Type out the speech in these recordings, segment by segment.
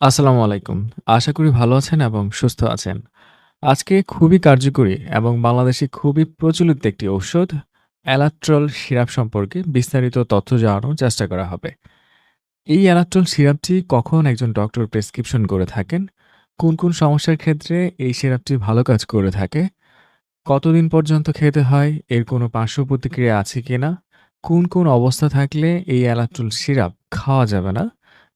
আসসালামু আলাইকুম। আশা করি ভালো আছেন এবং সুস্থ আছেন। আজকে খুবই কার্যকরী এবং বাংলাদেশে খুবই প্রচলিত একটি ঔষধ অ্যালাট্রল সিরাপ সম্পর্কে বিস্তারিত তথ্য জানানোর চেষ্টা করা হবে। এই অ্যালাট্রল সিরাপটি কখন একজন ডক্টর প্রেসক্রিপশন করে থাকেন, কোন, কোন সমস্যার ক্ষেত্রে এই সিরাপটি ভালো কাজ করে থাকে, কতদিন পর্যন্ত খেতে হয়, এর কোনো পার্শ্ব প্রতিক্রিয়া আছে কিনা, কোন, কোন অবস্থা থাকলে এই অ্যালাট্রল সিরাপ খাওয়া যাবে না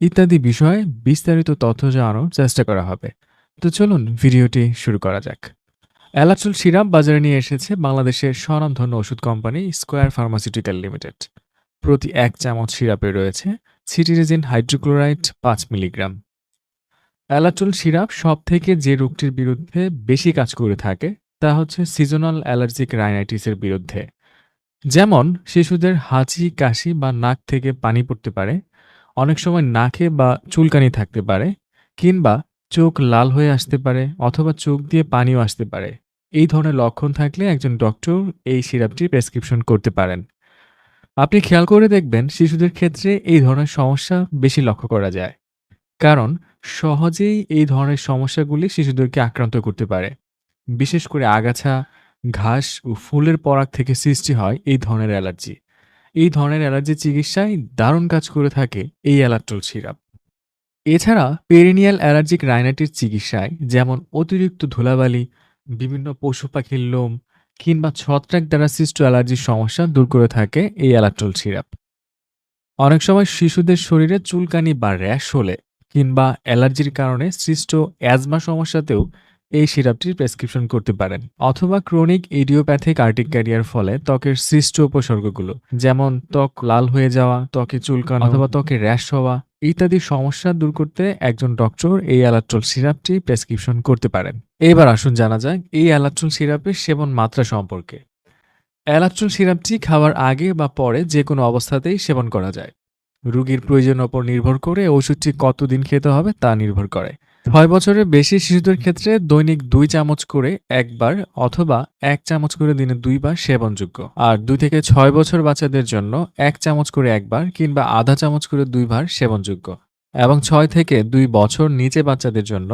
ইত্যাদি বিষয়ে বিস্তারিত তথ্য জানানোর চেষ্টা করা হবে। তো চলুন ভিডিওটি শুরু করা যাক। অ্যালাট্রল সিরাপ বাজারে নিয়ে এসেছে বাংলাদেশের স্বনামধন্য ওষুধ কোম্পানি স্কোয়ার ফার্মাসিউটিক্যাল লিমিটেড। প্রতি এক চামচ সিরাপে রয়েছে সিটিরিজিন হাইড্রোক্লোরাইড পাঁচ মিলিগ্রাম। অ্যালাট্রল সিরাপ সব থেকে যে রোগটির বিরুদ্ধে বেশি কাজ করে থাকে তা হচ্ছে সিজনাল অ্যালার্জিক রাইনাইটিসের বিরুদ্ধে। যেমন শিশুদের হাঁচি, কাশি বা নাক থেকে পানি পড়তে পারে অনেক সময় নাকে বা চুলকানি থাকতে পারে, কিংবা চোখ লাল হয়ে আসতে পারে অথবা চোখ দিয়ে পানিও আসতে পারে। এই ধরনের লক্ষণ থাকলে একজন ডক্টর এই সিরাপটি প্রেসক্রিপশন করতে পারেন। আপনি খেয়াল করে দেখবেন শিশুদের ক্ষেত্রে এই ধরনের সমস্যা বেশি লক্ষ্য করা যায়। কারণ সহজেই এই ধরনের সমস্যাগুলি শিশুদেরকে আক্রান্ত করতে পারে। বিশেষ করে আগাছা, ঘাস ও ফুলের পরাগ থেকে সৃষ্টি হয় এই ধরনের অ্যালার্জি। এই ধরনের অ্যালার্জি চিকিৎসায় দারুণ কাজ করে থাকে এই অ্যালাট্রল সিরাপ। এছাড়া পেরিনিয়াল অ্যালার্জিক রাইনাইটিস চিকিৎসায় যেমন অতিরিক্ত ধুলাবালি, বিভিন্ন পশু পাখির লোম কিংবা ছত্রাক দ্বারা সৃষ্ট অ্যালার্জির সমস্যা দূর করে থাকে এই অ্যালাট্রল সিরাপ। অনেক সময় শিশুদের শরীরে চুলকানি বা র্যাশ হলে কিংবা অ্যালার্জির কারণে সৃষ্ট অ্যাজমা সমস্যাতেও এই সিরাপটির প্রেসক্রিপশন করতে পারেন। অথবা ক্রনিক ইডিওপ্যাথিক আর্টিক্যারিয়ার ফলে ত্বকের সৃষ্ট উপসর্গগুলো, যেমন ত্বক লাল হয়ে যাওয়া, ত্বকে চুলকানো অথবা ত্বকে র্যাশ হওয়া ইত্যাদি সমস্যা দূর করতে একজন ডক্টর এই অ্যালাট্রল সিরাপটি প্রেসক্রিপশন করতে পারেন। এবার আসুন জানা যাক এই অ্যালাট্রল সিরাপের সেবন মাত্রা সম্পর্কে। অ্যালাট্রল সিরাপটি খাওয়ার আগে বা পরে যে কোনো অবস্থাতেই সেবন করা যায়। রোগীর প্রয়োজনের ওপর নির্ভর করে ওষুধটি কতদিন খেতে হবে তা নির্ভর করে। ছয় বছরের বেশি শিশুদের ক্ষেত্রে দৈনিক দুই চামচ করে একবার অথবা এক চামচ করে দিনে দুইবার সেবনযোগ্য। আর দুই থেকে ছয় বছর বাচ্চাদের জন্য এক চামচ করে একবার কিংবা আধা চামচ করে দুইবার সেবনযোগ্য। এবং ছয় থেকে দুই বছর নিচে বাচ্চাদের জন্য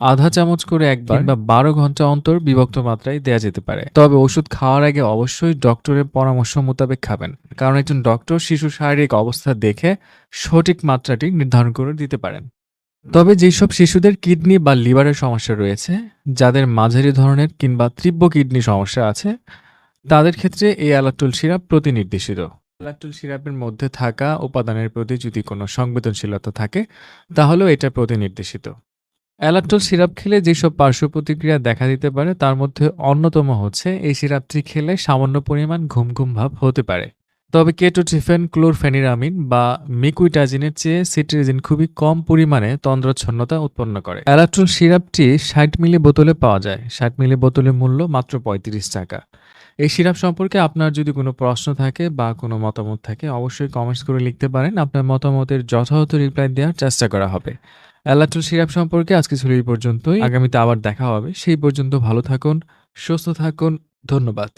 আধা চামচ করে একবার বা বারো ঘণ্টা অন্তর বিভক্ত মাত্রায় দেওয়া যেতে পারে। তবে ওষুধ খাওয়ার আগে অবশ্যই ডক্টরের পরামর্শ মোতাবেক খাবেন, কারণ একজন ডক্টর শিশুর শারীরিক অবস্থা দেখে সঠিক মাত্রাটি নির্ধারণ করে দিতে পারেন। তবে যেসব শিশুদের কিডনি বা লিভারের সমস্যা রয়েছে, যাদের মাঝারি ধরনের কিংবা তীব্র কিডনি সমস্যা আছে, তাদের ক্ষেত্রে এই অ্যালাট্টুল সিরাপ প্রতিনির্দেশিত। অ্যালাট্টুল সিরাপের মধ্যে থাকা উপাদানের প্রতি যদি কোনো সংবেদনশীলতা থাকে, তাহলেও এটা প্রতিনির্দেশিত। অ্যালাট্টল সিরাপ খেলে যেসব পার্শ্ব প্রতিক্রিয়া দেখা দিতে পারে, তার মধ্যে অন্যতম হচ্ছে এই সিরাপটি খেলে সামান্য পরিমাণ ঘুম ঘুম ভাব হতে পারে। তবে কেটোট্রিফেন ক্লোরফেনিরামিন বা মিকুইটাজিনের চেয়ে সিট্রিজিন খুবই কম পরিমাণে তন্দ্রচ্ছন্নতা উৎপন্ন করে। অ্যালাট্রল সিরাপটি ষাট মিলি বোতলে পাওয়া যায়। ষাট মিলি বোতলের মূল্য মাত্র পঁয়ত্রিশ টাকা। এই সিরাপ সম্পর্কে আপনার যদি কোনো প্রশ্ন থাকে বা কোনো মতামত থাকে, অবশ্যই কমেন্টস করে লিখতে পারেন। আপনার মতামতের যথাযথ রিপ্লাই দেওয়ার চেষ্টা করা হবে। অ্যালাট্রল সিরাপ সম্পর্কে আজকে ছিল এই পর্যন্তই। আগামীতে আবার দেখা হবে। সেই পর্যন্ত ভালো থাকুন, সুস্থ থাকুন। ধন্যবাদ।